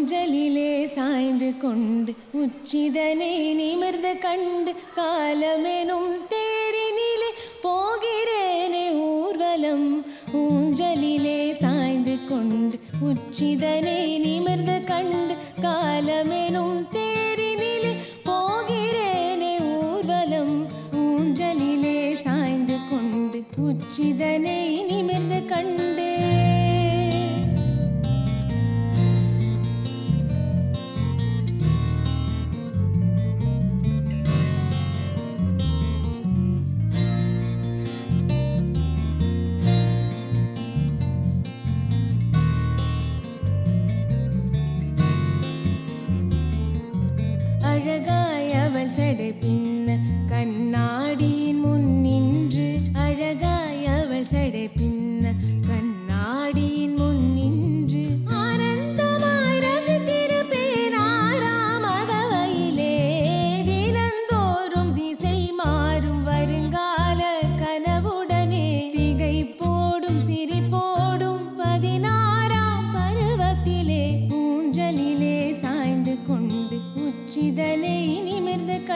ஊஞ்சலிலே சாய்ந்து கொண்டு உச்சிதனை நிமிர்ந்து கண்டு காலமெனும் தேரினிலே போகிறேனே ஊர்வலம். ஊஞ்சலிலே சாய்ந்து கொண்டு உச்சிதனை நிமிர்ந்து கண்டு காலமெனும் தேரினிலே போகிறேனே ஊர்வலம். ஊஞ்சலிலே சாய்ந்து கொண்டு உச்சிதனை நிமிர்ந்து கண்டு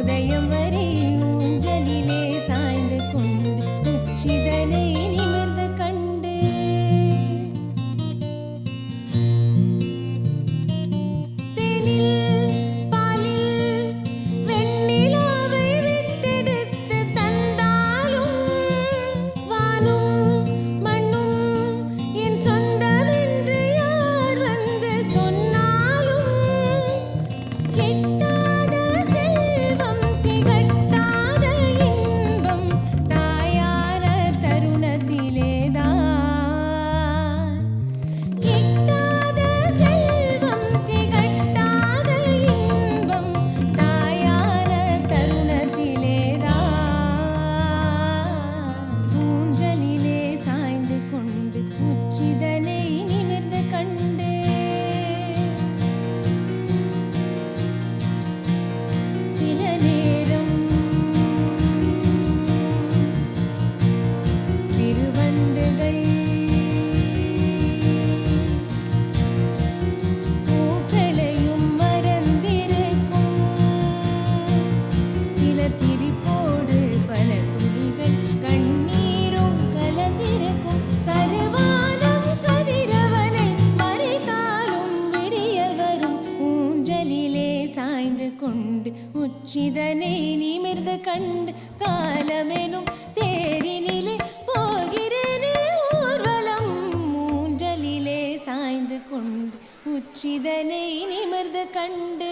ఉదయం వరే she did. கொண்டு உச்சிதனை நிமிர்ந்து கண்டு காலமெனும் தேரினிலே போகிறேனே ஊர்வலம். மூன்றலிலே சாய்ந்து கொண்டு உச்சிதனை நிமிர்ந்து கண்டு